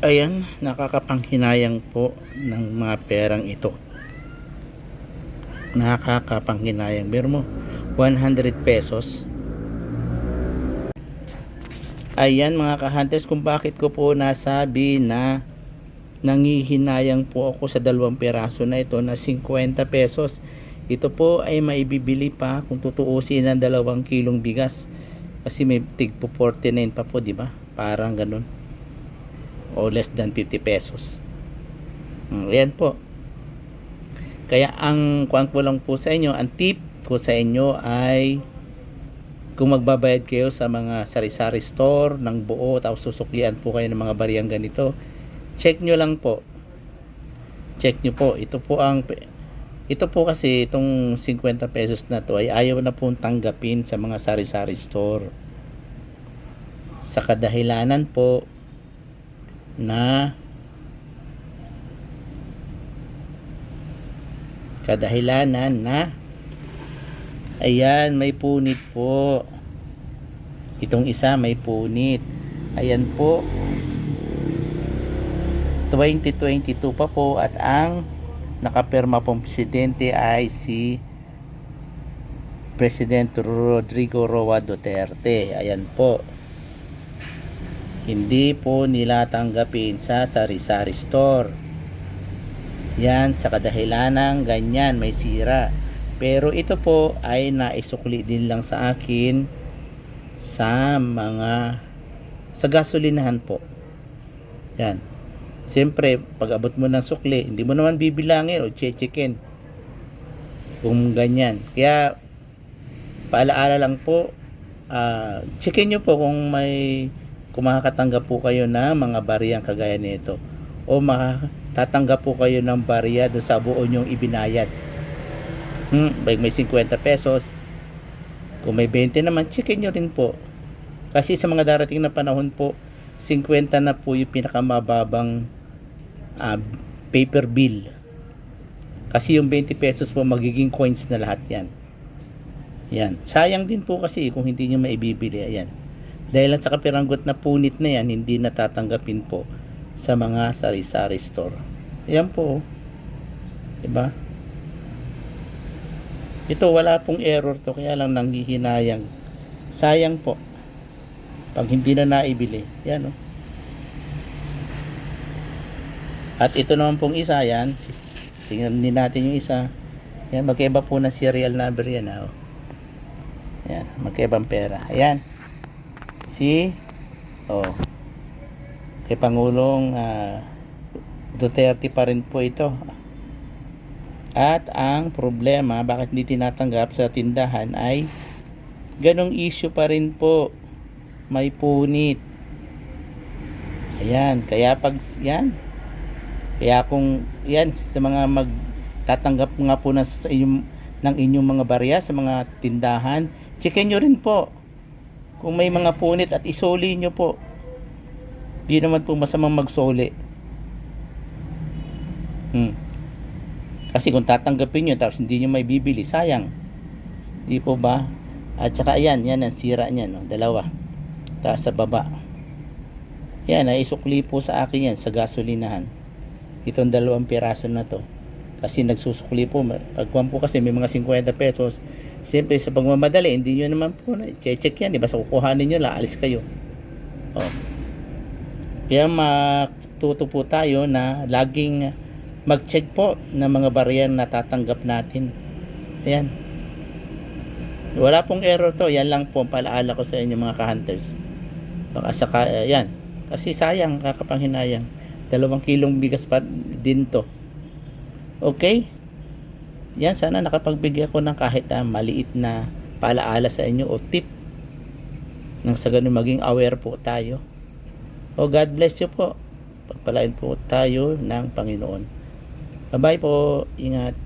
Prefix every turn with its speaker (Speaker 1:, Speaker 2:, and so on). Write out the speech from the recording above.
Speaker 1: Ayan, nakakapanghinayang po ng mga perang ito. Nakakapanghinayang. Pero mo, 100 pesos. Ayan mga ka-hunters, kung bakit ko po nasabi na nangihinayang po ako sa dalawang peraso na ito na 50 pesos. Ito po ay maibibili pa kung tutuusin ng dalawang kilong bigas. Kasi may tig po 49 pa po, di ba? Parang ganun. O less than 50 pesos. Mm, Ayan po. Kaya ang kuwan ko lang po sa inyo, ang tip ko sa inyo ay kung magbabayad kayo sa mga sari-sari store ng buo tapos susuklian po kayo ng mga bariyang ganito check nyo lang po check nyo po ito po ang ito po kasi itong 50 pesos na to ay ayaw na pong tanggapin sa mga sari-sari store sa kadahilanan po na kadahilanan na ayan may punit po. Itong isa may punit. Ayan po. 2022 pa po at ang nakapirma pong presidente ay si President Rodrigo Roa Duterte. Ayan po hindi po nila tanggapin sa sari-sari store. Yan sa kadahilanang ganyan may sira. Pero ito po ay naisukli din lang sa akin sa mga sa gasolinahan po. Yan. Siyempre, pag abot mo ng sukli, hindi mo naman bibilangin o checkin kung ganyan. Kaya, paalaala lang po, ah checkin nyo po kung may kung makakatanggap po kayo ng mga bariyang kagaya nito o makatatanggap po kayo ng bariya doon sa buo nyong ibinayad. Hmm, may may 50 pesos. Kung may 20 naman, checkin nyo rin po. Kasi sa mga darating na panahon po, 50 na po yung pinakamababang ah, paper bill. Kasi yung 20 pesos po magiging coins na lahat yan. Yan. Sayang din po kasi kung hindi nyo maibibili. Ayan. Dahil lang sa kapiranggot na punit na yan, hindi natatanggapin po sa mga sari-sari store. Ayan po. Diba? Ito wala pong error to kaya lang nanghihinayang. Sayang po. Pag hindi na naibili. Yan oh. At ito naman pong isa, yan. Tingnan din natin yung isa. Yan, magkaiba po na serial number yan. ah, Oh. Yan, magkaibang pera. Ayan. Si, oh, kay Pangulong ah, Duterte pa rin po ito. At ang problema, bakit hindi tinatanggap sa tindahan ay ganong issue pa rin po. May punit. Ayan, kaya pag, yan, kaya kung yan sa mga magtatanggap nga po na sa inyong, ng inyong mga barya sa mga tindahan, checkin nyo rin po kung may mga punit at isoli nyo po. Di naman po masamang magsoli. Hmm. Kasi kung tatanggapin nyo tapos hindi nyo may bibili, sayang. Di po ba? At saka yan, yan ang sira niya, no? dalawa. Taas sa baba. Yan, naisukli po sa akin yan sa gasolinahan itong dalawang piraso na to kasi nagsusukli po pagkuhan po kasi may mga 50 pesos siyempre sa pagmamadali hindi nyo naman po na check yan di ba? Sa kukuhanin nyo laalis kayo. Oh. kaya matuto po tayo na laging mag-check po ng mga bariyan na tatanggap natin. Ayan. Wala pong error to. Yan lang po ang palaala ko sa inyo mga ka-hunters. Baka saka yan. Kasi sayang kakapanghinayang. Dalawang kilong bigas pa din to. Okay yan sana nakapagbigay ako ng kahit uh, maliit na paalaala sa inyo o tip nang sa ganun maging aware po tayo. O God bless you po. Pagpalain po tayo ng Panginoon. Bye bye po. Ingat